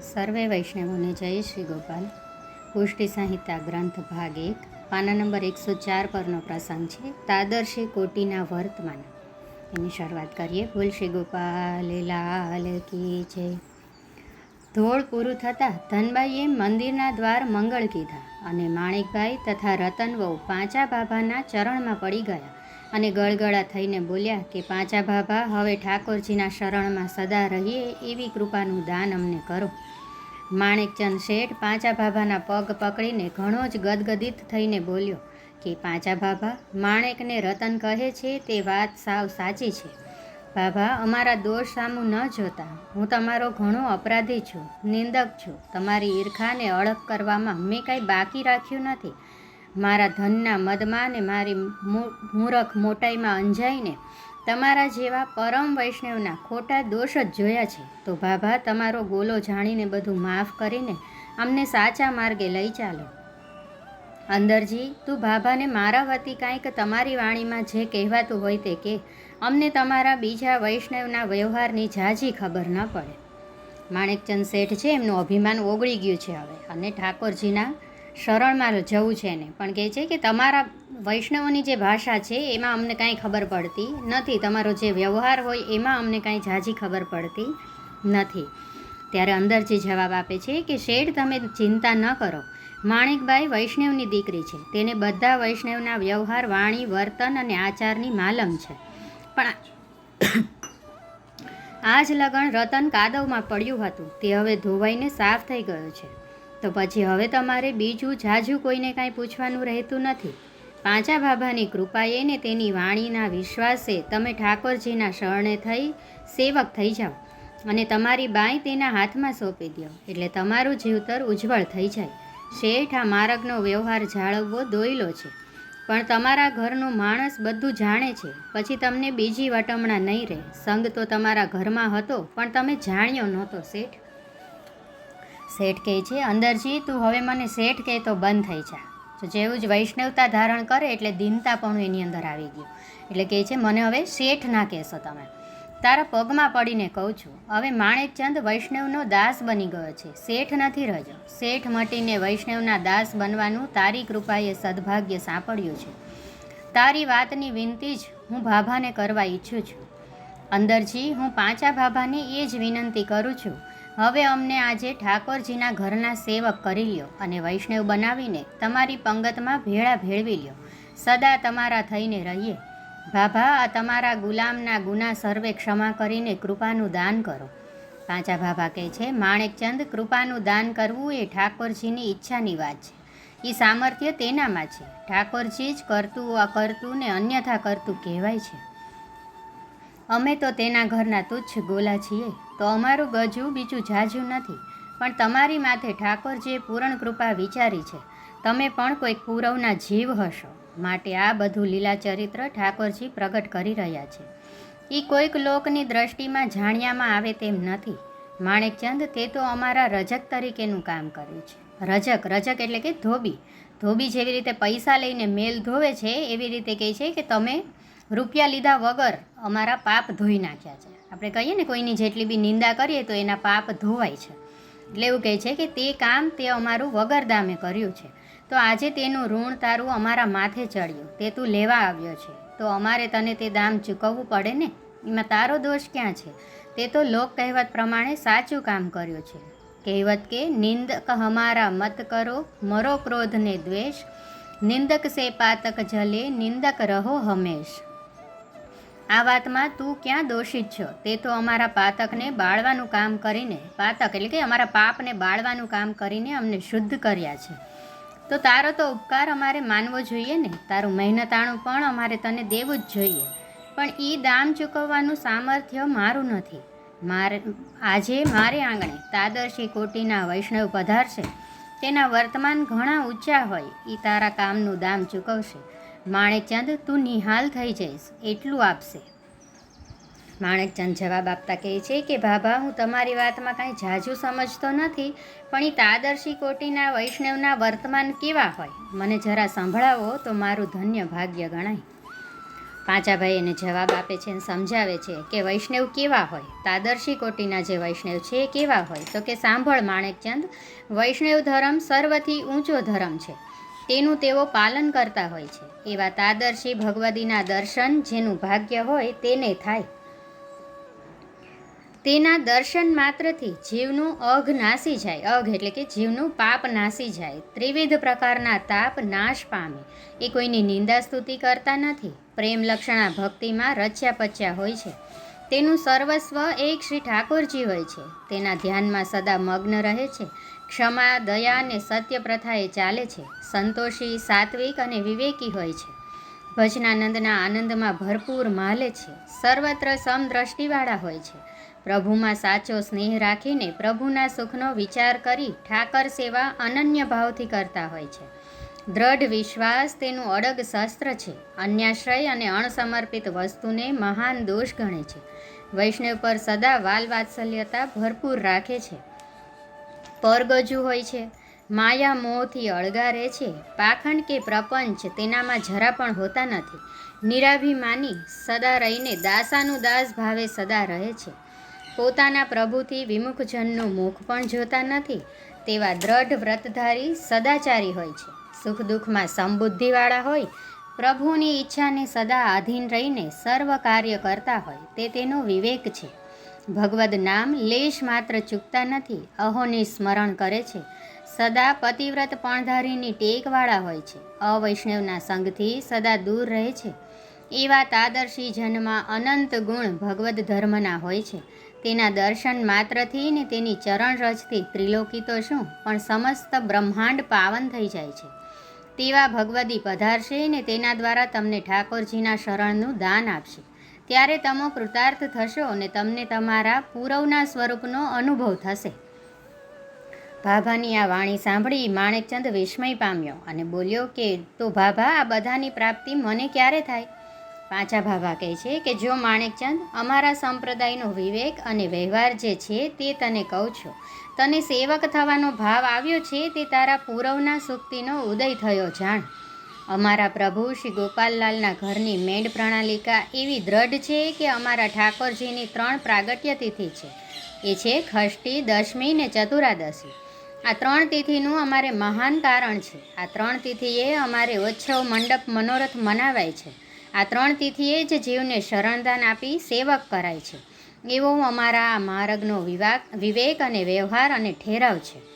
સર્વે વૈષ્ણવોને જય શ્રી ગોપાલ. પુષ્ટિ સંહિતા ગ્રંથ ભાગ એક, પાના નંબર એકસો ચાર પરનો પ્રસંગ છે, તાદર્શી કોટીના વર્તમાન એની શરૂઆત કરીએ. ભૂલ શ્રી ગોપાલ લાલ કી છે ધોળ પૂરું થતાં ધનબાઈએ મંદિરના દ્વાર મંગળ કીધા અને માણેકભાઈ તથા રતનવહુ પાંચા બાબાના ચરણમાં પડી ગયા. અને ગળગળા થઈને બોલ્યા કે પાંચા ભાભા, હવે ઠાકોરજીના શરણમાં સદા રહીએ, એવી કૃપાનું દાન અમને કરો. માણેકચંદ શેઠ પાંચા ભાભાના પગ પકડીને ઘણો જ ગદગદિત થઈને બોલ્યો કે પાંચા ભાભા, માણેકને રતન કહે છે તે વાત સાવ સાચી છે. ભાભા, અમારા દોષ સામું ન જોતા. હું તમારો ઘણો અપરાધી છું, નિંદક છું. તમારી ઈર્ખાને અળગ કરવામાં મેં કાંઈ બાકી રાખ્યું નથી. મારા ધનના મદમાં ને મારી મૂરખ મોટાઈમાં અંજાઈને તમારા જેવા પરમ વૈષ્ણવના ખોટા દોષ જ જોયા છે. તો બાબા તમારો ગોલો જાણીને બધું માફ કરીને અમને સાચા માર્ગે લઈ ચાલો. અંદરજી, તું બાબાને મારા વતી કાંઈક તમારી વાણીમાં જે કહેવાતું હોય તે કે, અમને તમારા બીજા વૈષ્ણવના વ્યવહારની ઝાઝી ખબર ન પડે. માણેકચંદ શેઠ છે, એમનું અભિમાન ઓગળી ગયું છે હવે. અને ઠાકોરજીના શરણમાં જવું છે ને પણ કહે છે કે તમારા વૈષ્ણવોની જે ભાષા છે, એમાં અમને કાંઈ ખબર પડતી નથી. તમારો જે વ્યવહાર હોય, એમાં અમને કાંઈ ઝાઝી ખબર પડતી નથી. ત્યારે અંદરજી જવાબ આપે છે કે, શેઠ, તમે ચિંતા ન કરો. માણેકબાઈ વૈષ્ણવની દીકરી છે. તેને બધા વૈષ્ણવના વ્યવહાર, વાણી, વર્તન અને આચારની માલમ છે. પણ આ જ લગ્ન રતન કાદવમાં પડ્યું હતું. તે હવે ધોવાઈને સાફ થઈ ગયો છે. તો પછી હવે તમારે બીજું જાજુ કોઈને કાંઈ પૂછવાનું રહેતું નથી. પાંચા બાબાની કૃપાએ ને તેની વાણીના વિશ્વાસે તમે ઠાકોરજીના શરણે થઈ સેવક થઈ જાઓ અને તમારી બાઈ તેના હાથમાં સોંપી દો, એટલે તમારું જીવતર ઉજ્જવળ થઈ જાય. શેઠ આ માર્ગનો વ્યવહાર જાળવવો દોયલો છે, પણ તમારા ઘરનું માણસ બધું જાણે છે. પછી તમને બીજી વટમણા નહીં રહે. સંગ તો તમારા ઘરમાં હતો, પણ તમે જાણ્યો નહોતો, શેઠ. શેઠ કહે છે, અંદરજી, તું હવે મને શેઠ કહે તો બંધ થઈ જા. તો જેવું જ વૈષ્ણવતા ધારણ કરે એટલે દીનતા પણ એની અંદર આવી ગયું. એટલે કહે છે, મને હવે શેઠ ના કહેશો તમે. તારા પગમાં પડીને કહું છું, હવે માણેકચંદ વૈષ્ણવનો દાસ બની ગયો છે. શેઠ નથી રહ્યો. શેઠ મટીને વૈષ્ણવના દાસ બનવાનું તારી કૃપાએ સદભાગ્ય સાંપડ્યું છે. તારી વાતની વિનંતી જ હું ભાભાને કરવા ઈચ્છું છું. અંદરજી, હું પાંચા ભાભાને એ જ વિનંતી કરું છું. હવે અમને આજે ઠાકોરજીના ઘરના સેવક કરી લ્યો અને વૈષ્ણવ બનાવીને તમારી પંગતમાં ભેળા ભેળવી લ્યો. સદા તમારા થઈને રહીએ. ભાભા આ તમારા ગુલામના ગુના સર્વે ક્ષમા કરીને કૃપાનું દાન કરો. પાંચા ભાભા કહે છે, માણેકચંદ, કૃપાનું દાન કરવું એ ઠાકોરજીની ઈચ્છાની વાત છે. એ સામર્થ્ય તેનામાં છે. ઠાકોરજી જ કરતું, અકરતું ને અન્યથા કરતું કહેવાય છે. અમે તો તેના ઘરના તુચ્છ ગોલા છીએ. તો અમારું ગજુ બીજું જાજુ નથી. પણ તમારી માથે ઠાકોરજીએ પૂરણ કૃપા વિચારી છે. તમે પણ કોઈક પૂરવના જીવ હશો. માટે આ બધું લીલા ચરિત્ર ઠાકોરજી પ્રગટ કરી રહ્યા છે. એ કોઈક લોકની દ્રષ્ટિમાં જાણ્યામાં આવે તેમ નથી. માણેકચંદ, તે તો અમારા રજક તરીકેનું કામ કર્યું છે. રજક રજક એટલે કે ધોબી. ધોબી જેવી રીતે પૈસા લઈને મેલ ધોવે છે, એવી રીતે કહે છે કે તમે રૂપિયા લીધા વગર અમારા પાપ ધોઈ નાખ્યા છે. આપણે કહીએ ને કોઈની જેટલી બી નિંદા કરીએ તો એના પાપ ધોવાય છે. એટલે એવું કહે છે કે તે કામ તે અમારું વગર દામે કર્યું છે. તો આજે તેનું ઋણ તારું અમારા માથે ચડ્યું. તે તું લેવા આવ્યો છે. તો અમારે તને તે દામ ચૂકવવું પડે ને? એમાં તારો દોષ ક્યાં છે? તે તો લોક કહેવત પ્રમાણે સાચું કામ કર્યું છે. કહેવત કે, નિંદક હમારા મત કરો, મરો ક્રોધને દ્વેષ. નિંદક સે પાતક જલે, નિંદક રહો હંમેશ. આ વાતમાં તું ક્યાં દોષિત છો? તે તો અમારા પાતકને બાળવાનું કામ કરીને, પાતક એટલે કે અમારા પાપને બાળવાનું કામ કરીને અમને શુદ્ધ કર્યા છે. તો તારો તો ઉપકાર અમારે માનવો જોઈએ ને? તારું મહેનતાણું પણ અમારે તને દેવું જ જોઈએ. પણ એ દામ ચૂકવવાનું સામર્થ્ય મારું નથી. મારે, આજે મારે આંગણે તાદર્શી કોટીના વૈષ્ણવ પધારશે. તેના વર્તમાન ઘણા ઊંચા હોય. એ તારા કામનું દામ ચૂકવશે. માણેકચંદ, તું નિહાલ થઈ જઈશ, એટલું આપશે. માણેકચંદ જવાબ આપતા કહે છે કે ભાભા હું તમારી વાતમાં કાંઈ ઝાઝું સમજતો નથી, પણ એ તાદર્શી કોટીના વૈષ્ણવના વર્તમાન કેવા હોય? મને જરા સંભળાવો તો મારું ધન્ય ભાગ્ય ગણાય. પાંચાભાઈ એને જવાબ આપે છે અને સમજાવે છે કે, વૈષ્ણવ કેવા હોય? તાદર્શી કોટીના જે વૈષ્ણવ છે એ કેવા હોય? તો કે, સાંભળ માણેકચંદ, વૈષ્ણવ ધર્મ સર્વથી ઊંચો ધર્મ છે. તેનું તેઓ પાલન કરતા હોય છે. એવા તાદર્શી ભગવદીના દર્શન જેનું ભાગ્ય હોય તેને થાય. તેના દર્શન માત્રથી જીવનું અઘ નાસી જાય. અઘ એટલે કે જીવનું પાપ નાસી જાય. ત્રિવિધ પ્રકારના તાપ નાશ પામે. એ કોઈની નિંદા સ્તુતિ કરતા નથી. પ્રેમ લક્ષણા ભક્તિમાં રચ્યા પચ્યા હોય છે. તેનું સર્વસ્વ એક શ્રી ઠાકોરજી હોય છે. તેના ધ્યાનમાં સદા મગ્ન રહે છે. ક્ષમા, દયા અને સત્ય પ્રથાએ ચાલે છે. સંતોષી, સાત્વિક અને વિવેકી હોય છે. ભજનાનંદના આનંદમાં ભરપૂર માલે છે. સર્વત્ર સમદ્રષ્ટિવાળા હોય છે. પ્રભુમાં સાચો સ્નેહ રાખીને પ્રભુના સુખનો વિચાર કરી ઠાકર સેવા અનન્ય ભાવથી કરતા હોય છે. દ્રઢ વિશ્વાસ તેનું અડગ શસ્ત્ર છે. અન્યાશ્રય અને અણસમર્પિત વસ્તુને મહાન દોષ ગણે છે. વૈષ્ણવ પર સદા વાલ વાત્સલ્યતા ભરપૂર રાખે છે. પરગજુ હોય છે. માયા મોહથી અળગા રહે છે. પાખંડ કે પ્રપંચ તેનામાં જરા પણ હોતા નથી. નિરાભિમાની સદા રહીને દાસાનું દાસ ભાવે સદા રહે છે. પોતાના પ્રભુથી વિમુખજનનું મુખ પણ જોતા નથી. તેવા દ્રઢ વ્રતધારી સદાચારી હોય છે. સુખ દુઃખમાં સમબુદ્ધિવાળા હોય, પ્રભુની ઈચ્છાને સદા આધીન રહીને સર્વ કાર્ય કરતા હોય, તે તેનો વિવેક છે. ભગવદ નામ લેશ માત્ર ચૂકતા નથી, અહોની સ્મરણ કરે છે. સદા પતિવ્રત પણધારીની ટેકવાળા હોય છે. અવૈષ્ણવના સંગથી સદા દૂર રહે છે. એવા તાદર્શી જન્મમાં અનંત ગુણ ભગવદ ધર્મના હોય છે. તેના દર્શન માત્રથી ને તેની ચરણ રચથી ત્રિલોકી તો શું? પણ સમસ્ત બ્રહ્માંડ પાવન થઈ જાય છે. તેવા ભગવદી પધારશે ને તેના દ્વારા તમને ઠાકોરજીના શરણનું દાન આપશે. ત્યારે તમો કૃતાર્થ થશો અને તમને તમારા પૂરવના સ્વરૂપનો અનુભવ થશે. ભાભાની આ વાણી સાંભળી માણેકચંદ વિસ્મય પામ્યો અને બોલ્યો કે, તો ભાભા, આ બધાની પ્રાપ્તિ મને ક્યારે થાય? પાછા ભાભા કહે છે કે, જો માણેકચંદ, અમારા સંપ્રદાયનો વિવેક અને વ્યવહાર જે છે તે તને કહું છું. તને સેવક થવાનો ભાવ આવ્યો છે તે તારા પૂરવના સુક્તિનો ઉદય થયો, જાણ. અમારા પ્રભુ શ્રી ગોપાલલાલના ઘરની મેંડ પ્રણાલિકા એવી દ્રઢ છે કે, અમારા ઠાકોરજીની ત્રણ પ્રાગટ્ય તિથિ છે. એ છે ખષ્ટી દશમી ને ચતુરાદશી. આ ત્રણ તિથિનું અમારે મહાન કારણ છે. આ ત્રણ તિથિએ અમારે ઉત્સવ મંડપ મનોરથ મનાવાય છે. આ ત્રણ તિથિએ જ જીવને શરણદાન આપી સેવક કરાય છે. એવો અમારા માર્ગનો વિવાક, વિવેક અને વ્યવહાર અને ઠેરાવ છે.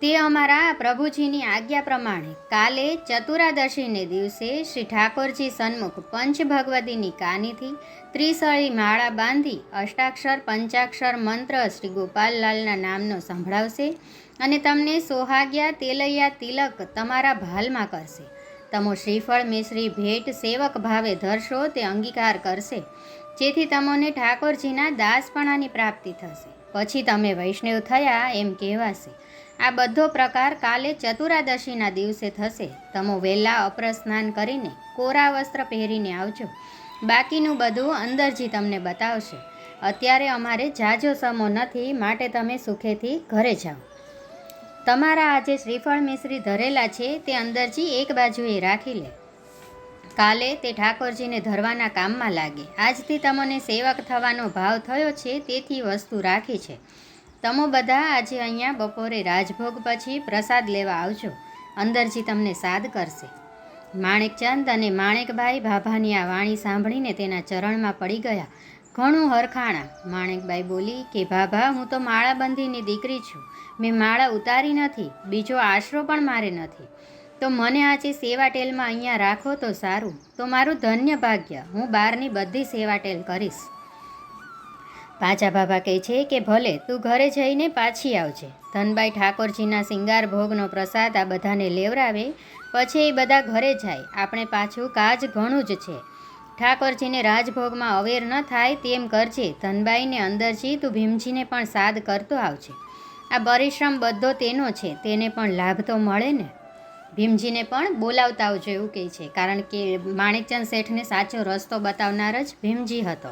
તે અમારા પ્રભુજીની આજ્ઞા પ્રમાણે કાલે ચતુરાદશીને દિવસે શ્રી ઠાકોરજી સન્મુખ પંચ ભગવતીની કાનીથી ત્રિસળી માળા બાંધી અષ્ટાક્ષર, પંચાક્ષર મંત્ર શ્રી ગોપાલલાલના નામનો સંભળાવશે અને તમને સોહાગ્યા, તેલૈયા, તિલક તમારા ભાલમાં કરશે. તમો શ્રીફળ મિશ્રી ભેટ સેવક ભાવે ધરશો તે અંગીકાર કરશે. જેથી તમને ઠાકોરજીના દાસપણાની પ્રાપ્તિ થશે. પછી તમે વૈષ્ણવ થયા એમ કહેવાશે. આ બધો પ્રકાર કાલે ચતુરાદશીના દિવસે થશે. તમો વહેલા અપ્રસ્નાન કરીને કોરા વસ્ત્ર પહેરીને આવજો. બાકીનું બધું અંદરજી તમને બતાવશે. અત્યારે અમારે જાજો સમો નથી, માટે તમે સુખેથી ઘરે જાઓ. તમારા આજે શ્રીફળ મિશ્રી ધરેલા છે તે અંદરજી એક બાજુએ રાખી લે. કાલે તે ઠાકોરજીને ધરવાના કામમાં લાગે. આજથી તમને સેવક થવાનો ભાવ થયો છે તેથી વસ્તુ રાખી છે. તમો બધા આજે અહીંયા બપોરે રાજભોગ પછી પ્રસાદ લેવા આવજો. અંદરજી તમને સાદ કરશે. માણેકચંદ અને માણેકભાઈ ભાભાની આ વાણી સાંભળીને તેના ચરણમાં પડી ગયા. ઘણું હરખાણા. માણેકબાઈ બોલી કે ભાભા હું તો માળાબંધીની દીકરી છું. મેં માળા ઉતારી નથી. બીજો આશરો પણ મારે નથી. તો મને આજે સેવાટેલમાં અહીંયા રાખો તો સારું. તો મારું ધન્ય ભાગ્ય. હું બહારની બધી સેવાટેલ કરીશ. પાછા બાબા કહે છે કે, ભલે, તું ઘરે જઈને પાછી આવજે. ધનબાઈ ઠાકોરજીના સિંગાર ભોગનો પ્રસાદ આ બધાને લેવરાવે પછી એ બધા ઘરે જાય. આપણે પાછું કાજ ઘણું જ છે. ઠાકોરજીને રાજભોગમાં અવેર ન થાય તેમ કરજે. ધનબાઈને અંદરજી તું ભીમજીને પણ સાદ કરતો આવજે. આ પરિશ્રમ બધો તેનો છે, તેને પણ લાભ તો મળે ને. ભીમજીને પણ બોલાવતા આવજો એવું કહે છે, કારણ કે માણેકચંદ શેઠને સાચો રસ્તો બતાવનાર જ ભીમજી હતો.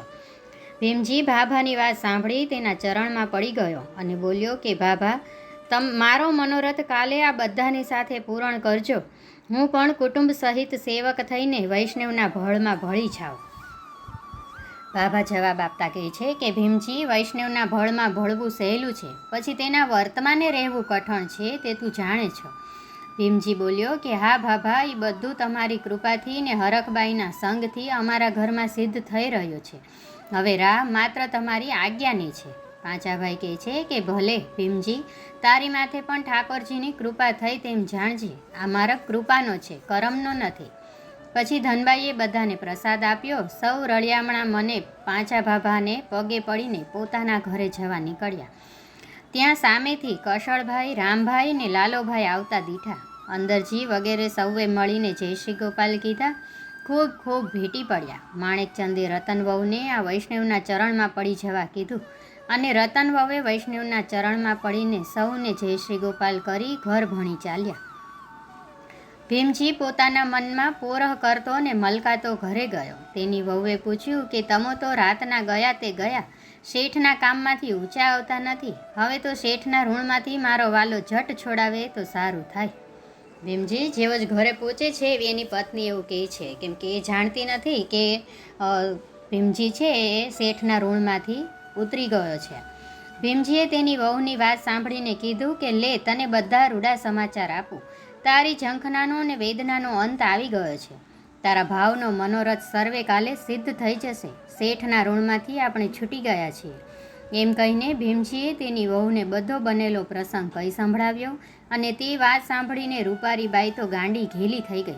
ભીમજી ભાભાની વાત સાંભળી તેના ચરણમાં પડી ગયો અને બોલ્યો કે, ભાભા, તમ મારો મનોરથ કાલે આ બધાની સાથે પૂરણ કરજો. હું પણ કુટુંબ સહિત સેવક થઈને વૈષ્ણવના ભળમાં ભળી જાઉં. બાબા જવાબ આપતા કહે છે કે, ભીમજી, વૈષ્ણવના ભળમાં ભળવું સહેલું છે. પછી તેના વર્તમાને રહેવું કઠણ છે તે તું જાણે છો. ભીમજી બોલ્યો કે, હા બાબા એ બધું તમારી કૃપાથી ને હરખબાઈના સંગથી અમારા ઘરમાં સિદ્ધ થઈ રહ્યું છે. હવે રાહ માત્ર તમારી આજ્ઞાની છે. પાંચાભાઈ કહે છે કે ભલે, ભીમજી, તારી માથે પણ ઠાકોરજીની કૃપા થઈ તેમ જાણજે. આ મારા કૃપાનો છે, કરમનો નથી. પછી ધનબાઈએ બધાને પ્રસાદ આપ્યો. સૌ રળિયામણા મને પાંચા ભાભાને પગે પડીને પોતાના ઘરે જવા નીકળ્યા. ત્યાં સામેથી કશળભાઈ, રામભાઈ ને લાલોભાઈ આવતા દીઠા. અંદરજી વગેરે સૌએ મળીને જય શ્રી ગોપાલ કીધા. ખૂબ ખૂબ ભેટી પડ્યા. માણેકચંદે રતન વહુને આ વૈષ્ણવના ચરણમાં પડી જવા કીધું. અને રતન વવે વૈષ્ણવના ચરણમાં પડીને સૌને જય શ્રી ગોપાલ કરી ઘર ભણી ચાલ્યા. ભીમજી પોતાના મનમાં પોરહ કરતો ને મલકાતો ઘરે ગયો. તેની વહુએ પૂછ્યું કે, તમો તો રાતના ગયા તે ગયા. શેઠના કામમાંથી ઊંચા આવતા નથી. હવે તો શેઠના ઋણમાંથી મારો વાલો જટ છોડાવે તો સારું થાય. ભીમજી જેવો જ ઘરે પહોંચે છે એની પત્ની એવું કહે છે. કેમ કે એ જાણતી નથી કે ભીમજી છે એ શેઠના ઋણમાંથી ઉતરી ગયો છે. ભીમજીએ તેની વહુની વાત સાંભળીને કીધું કે, લે, તને બધા રૂડા સમાચાર આપું. તારી ઝંખનાનો અને વેદનાનો અંત આવી ગયો છે. તારા ભાવનો મનોરથ સર્વે કાલે સિદ્ધ થઈ જશે. શેઠના ઋણમાંથી આપણે છૂટી ગયા છીએ. એમ કહીને ભીમજીએ તેની વહુને બધો બનેલો પ્રસંગ કહી સંભળાવ્યો અને તે વાત સાંભળીને રૂપારીબાઈ તો ગાંડી ઘેલી થઈ ગઈ.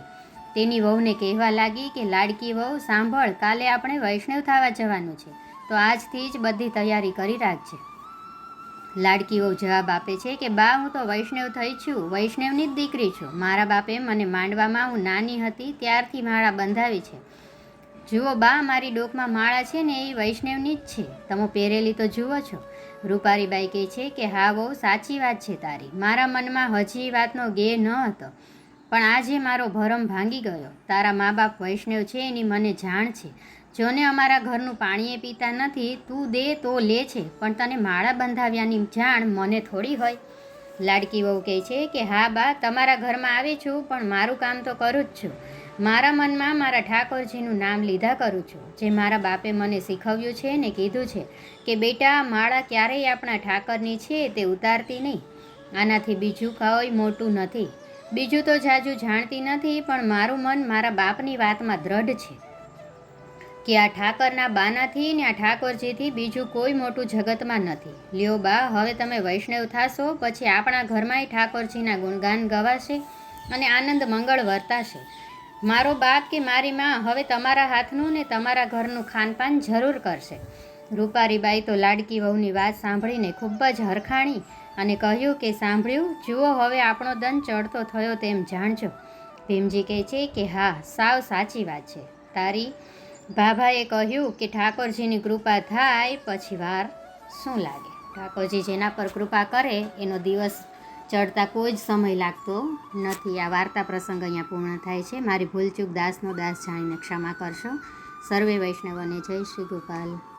તેની વહુને કહેવા લાગી કે, લાડકી વહુ, સાંભળ, કાલે આપણે વૈષ્ણવ થવા જવાનું છે. તો આજથી જ બધી તૈયારી કરી રાખજે. લાડકીઓ જવાબ આપે છે કે, બા, હું તો વૈષ્ણવ થઈ છું. વૈષ્ણવની જ દીકરી છું. મારા બાપે મને માંડવામાં હું નાની હતી, ત્યારથી માળા બંધાવી છે. જુઓ, બા, મારી ડોકમાં માળા છે ને એ વૈષ્ણવની જ છે. તમે પહેરેલી તો જુઓ છો. રૂપારીબાઈ કહે છે કે, હા બહુ સાચી વાત છે તારી. મારા મનમાં હજી વાતનો ગે ન હતો. પણ આજે મારો ભરમ ભાંગી ગયો. તારા મા બાપ વૈષ્ણવ છે એની મને જાણ છે. જોને અમારા ઘરનું પાણીએ પીતા નથી, તું દે તો લે છે, પણ તને માળા બંધાવ્યાની જાણ મને થોડી હોય. લાડકી વહુ કહે છે કે, હા બા, તમારા ઘરમાં આવી છું, પણ મારું કામ તો કરું જ છું. મારા મનમાં મારા ઠાકોરજીનું નામ લીધા કરું છું, જે મારા બાપે મને શીખવ્યું છે ને કીધું છે કે, બેટા, માળા ક્યારેય આપણા ઠાકરની છે, તે ઉતારતી નહીં. આનાથી બીજું કોઈ મોટું નથી. બીજું તો જાજુ જાણતી નથી, પણ મારું મન મારા બાપની વાતમાં દ્રઢ છે. કે આ ઠાકરના બાનાથી ને આ ઠાકોરજીથી બીજું કોઈ મોટું જગતમાં નથી. લ્યો બા, હવે તમે વૈષ્ણવ થાશો, પછી આપણા ઘરમાંય ઠાકોરજીના ગુણગાન ગવાશે અને આનંદ મંગળ વર્તાશે. મારો બાપ કે મારી માં હવે તમારા હાથનું ને તમારા ઘરનું ખાનપાન જરૂર કરશે. રૂપારીબાઈ તો લાડકી વહુની વાત સાંભળીને ખૂબ જ હરખાણી અને કહ્યું કે, સાંભળ્યું? જુઓ, હવે આપણો દન ચડતો થયો તેમ જાણજો. ભીમજી કહે છે કે, હા, સાવ સાચી વાત છે. તારી ભાભાએ કહ્યું કે ઠાકોરજીની કૃપા થાય પછી વાર શું લાગે? ઠાકોરજી જેના પર કૃપા કરે, એનો દિવસ ચડતા કોઈ જ સમય લાગતો નથી. આ વાર્તા પ્રસંગ અહીંયા પૂર્ણ થાય છે. મારી ભૂલચૂક દાસનો દાસ જાણીને ક્ષમા કરશો. સર્વે વૈષ્ણવને જય શ્રી ગોપાલ.